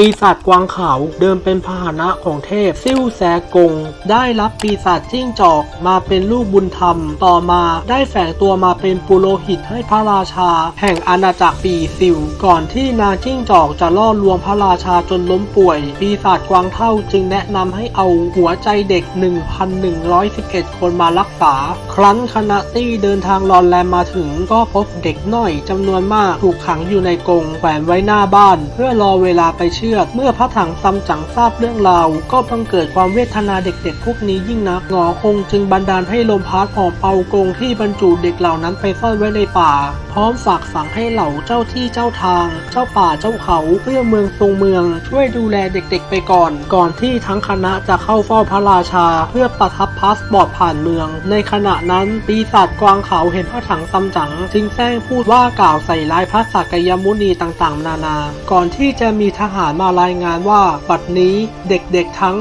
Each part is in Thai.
ปีศาจกวางขาวเดิมเป็นพาหนะของเทพซิ่วแซกง ได้รับปีศาจจิ้งจอกมาเป็นลูกบุญธรรม ต่อมาได้แฝงตัวมาเป็นปุโรหิตให้พระราชา แห่งอาณาจักรปีซิลก่อนที่นางจิ้งจอกจะล่อลวงพระราชาจนล้มป่วย ปีศาจกวางเท่าจึงแนะนำให้เอาหัวใจเด็ก 1,111 คนมารักษา ครั้นคณะตี้เดินทางลอนแลมมาถึงก็พบเด็กน้อยจำนวนมากถูกขังอยู่ในกรงแขวนไว้หน้าบ้าน เพื่อรอเวลาไปเชือดเมื่อพระถังซัมจั๋งทราบเรื่องราว ก็บังเกิดความเวทนาเด็กๆ พวกนี้ยิ่งนักหงอคงจึงบันดาลให้ลมพัดหอบเอากรงที่บรรจุเด็กเหล่านั้นไปซ่อนไว้ในป่า พร้อมฝากสั่งให้เหล่าเจ้าที่เจ้าทาง เจ้าป่าเจ้าเขาเพื่อเมืองทรงเมือง ช่วยดูแลเด็กๆ ไปก่อน ก่อนที่ทั้งคณะจะเข้าเฝ้าพระราชา เพื่อประทับพาสปอร์ตผ่านเมือง ในขณะนั้นปีศาจกวางเขาเห็นพระถังซัมจั๋งจึงแซงพูดว่ากล่าวใส่ร้ายพระสักยมุนีต่างๆ นานา ก่อนที่จะมีทหารมารายงานว่า บัดนี้เด็กๆทั้ง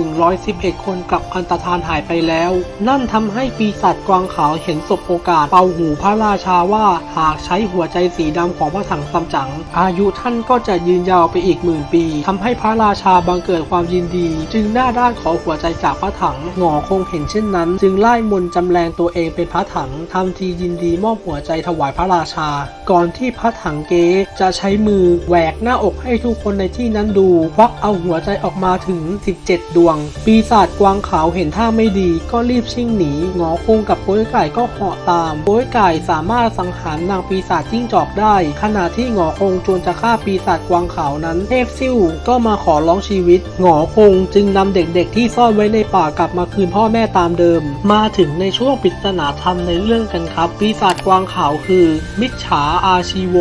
1,111 คนกลับอันตรธานหายไปแล้ว นั่นทำให้ปีศาจกวางขาวเห็นสบโอกาสเป่าหูพระราชาว่าหากใช้หัวใจสีดำของพระถังซัมจั๋งอายุท่านก็จะยืนยาวไปอีกหมื่นปีทำให้พระราชาบังเกิดความยินดี จึงหน้าด้านขอหัวใจจากพระถังหงอคงเห็นเช่นนั้น จึงไล่มนจำแรงตัวเองเป็นพระถังทำทียินดีมอบหัวใจถวายพระราชา ก่อนที่พระถังเกจะใช้มือแหวกหน้าอกให้ทุกคนในที่นั้นดูควักเอาหัวใจออกมาถึง 17 ดวง ปีศาจกวางขาวเห็นท่าไม่ดี ก็รีบชิ่งหนีงอคงกับโป้ยไก่ก็เหาะตามโป้ยไก่สามารถสังหารนางปีศาจจิ้งจอกได้ ขณะที่งอคงจวนจะฆ่าปีศาจกวางขาวนั้นเทพซิ่วก็มาขอร้องชีวิตงอคงจึงนำเด็กๆที่ซ่อนไว้ในป่ากลับมาคืนพ่อแม่ตามเดิม มาถึงในช่วงปริศนาธรรมในเรื่องกันครับ ปีศาจกวางขาวคือ มิจฉาอาชีโว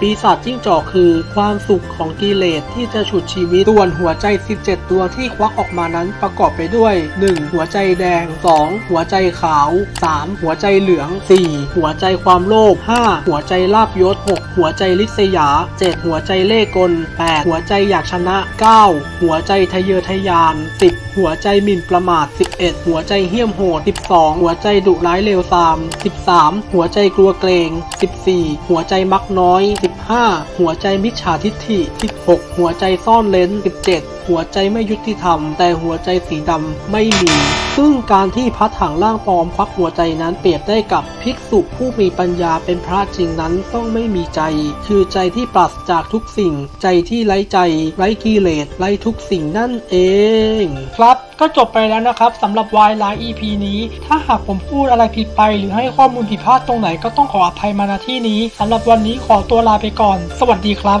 ปีศาจจิ้งจอกคือ ความสุขของกิเลสที่จะฉุดชีวิตส่วนหัวใจ 17ตัวที่ควักออกมานั้นประกอบไปด้วย 1. หัวใจแดง 2. หัวใจขาว 3. หัวใจเหลือง 4. หัวใจความโลภ 5. หัวใจลาบยศ 6. หัวใจลิษยา 7. หัวใจเล่กล 8. หัวใจอยากชนะ 9. หัวใจทะเยอทะยาน 10. หัวใจหมิ่นประมาท 11. หัวใจเหี้ยมโหด 12. หัวใจดุร้ายเลวทราม 13. หัวใจกลัวเกรง 14. หัวใจมักน้อย 15. หัวใจมิจฉาทิฐิ 16. หัวใจซ่อนเลน 17 หัวใจไม่ยุติธรรม แต่หัวใจสีดำไม่มี ซึ่งการที่พระถังร่างปลอมควักหัวใจนั้นเปรียบได้กับภิกษุผู้มีปัญญาเป็นพระจริงนั้นต้องไม่มีใจ คือใจที่ปราศจากทุกสิ่ง ใจที่ไร้ใจ ไร้กิเลสไร้ทุกสิ่งนั่นเอง ครับก็จบไปแล้วนะครับสำหรับวายไลน์ EP นี้ ถ้าหากผมพูดอะไรผิดไป หรือให้ข้อมูลผิดพลาดตรงไหนก็ต้องขออภัยมาณที่นี้สำหรับวันนี้ขอตัวลาไปก่อน สวัสดีครับ